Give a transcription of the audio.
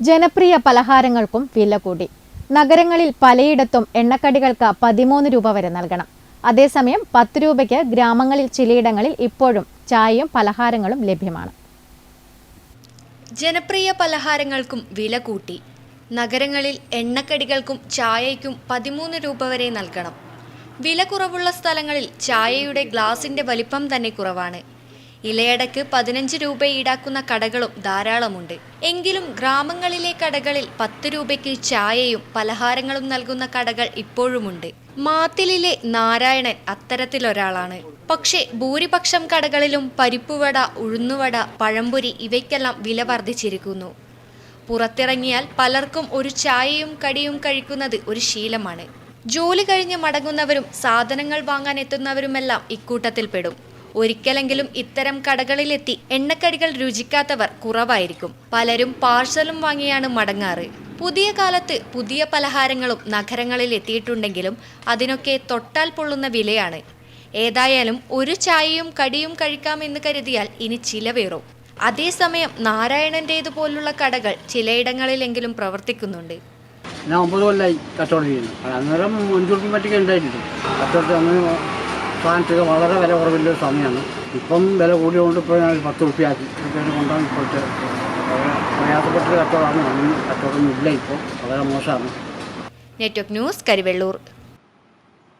ജനപ്രിയ പലഹാരങ്ങൾക്കും വില കൂടി. നഗരങ്ങളിൽ പലയിടത്തും എണ്ണക്കടികൾക്ക് പതിമൂന്ന് രൂപ വരെ നൽകണം. അതേസമയം പത്ത് രൂപയ്ക്ക് ഗ്രാമങ്ങളിൽ ചിലയിടങ്ങളിൽ ഇപ്പോഴും ചായയും പലഹാരങ്ങളും ലഭ്യമാണ്. ജനപ്രിയ പലഹാരങ്ങൾക്കും വില കൂട്ടി. നഗരങ്ങളിൽ എണ്ണക്കടികൾക്കും ചായയ്ക്കും പതിമൂന്ന് രൂപ വരെ നൽകണം. വില കുറവുള്ള സ്ഥലങ്ങളിൽ ചായയുടെ ഗ്ലാസിന്റെ വലിപ്പം തന്നെ കുറവാണ്. ഇലയടക്ക് പതിനഞ്ച് രൂപ ഈടാക്കുന്ന കടകളും ധാരാളമുണ്ട്. എങ്കിലും ഗ്രാമങ്ങളിലെ കടകളിൽ പത്ത് രൂപയ്ക്ക് ചായയും പലഹാരങ്ങളും നൽകുന്ന കടകൾ ഇപ്പോഴുമുണ്ട്. മാത്തിലിലെ നാരായണൻ അത്തരത്തിലൊരാളാണ്. പക്ഷേ ഭൂരിപക്ഷം കടകളിലും പരിപ്പുവട ഉഴുന്നുവട പഴംപൊരി ഇവയ്ക്കെല്ലാം വില വർദ്ധിച്ചിരിക്കുന്നു. പുറത്തിറങ്ങിയാൽ പലർക്കും ഒരു ചായയും കടിയും കഴിക്കുന്നത് ഒരു ശീലമാണ്. ജോലി കഴിഞ്ഞ് മടങ്ങുന്നവരും സാധനങ്ങൾ വാങ്ങാൻ എത്തുന്നവരുമെല്ലാം ഇക്കൂട്ടത്തിൽപ്പെടും. ഒരിക്കലെങ്കിലും ഇത്തരം കടകളിലെത്തി എണ്ണക്കടികൾ രുചിക്കാത്തവർ കുറവായിരിക്കും. പലരും പാഴ്സലും വാങ്ങിയാണ് മടങ്ങാറ്. പുതിയ കാലത്ത് പുതിയ പലഹാരങ്ങളും നഗരങ്ങളിൽ എത്തിയിട്ടുണ്ടെങ്കിലും അതിനൊക്കെ തൊട്ടാൽ പൊള്ളുന്ന വിലയാണ്. ഏതായാലും ഒരു ചായയും കടിയും കഴിക്കാമെന്ന് കരുതിയാൽ ഇനി ചിലവേറും അതേസമയം നാരായണന്റേതുപോലുള്ള കടകൾ ചിലയിടങ്ങളിലെങ്കിലും പ്രവർത്തിക്കുന്നുണ്ട്. ഞാൻ ഒമ്പത് കൊല്ലമായി കച്ചവടം ചെയ്യുന്നു. അന്നേരം മുൻകൂട്ടി മറ്റൊക്കെ ഉണ്ടായിട്ടുണ്ട്. കച്ചവടത്തിൽ അന്ന് സാധനത്തിന് വളരെ വില കുറവില്ല സമയമാണ്. ഇപ്പം വില കൂടിയതുകൊണ്ട് ഇപ്പോൾ ഞാൻ പത്ത് റുപ്യ ആക്കി റുപ്യേനെ കൊണ്ടാണ് ഇപ്പോഴത്തെ പ്രയാസപ്പെട്ടൊരു പ്രയാസപ്പെട്ട കച്ചവടമാണ്. കച്ചവടമൊന്നും ഇല്ല ഇപ്പോൾ. വളരെ മോശമാണ്. Network news Karivellur.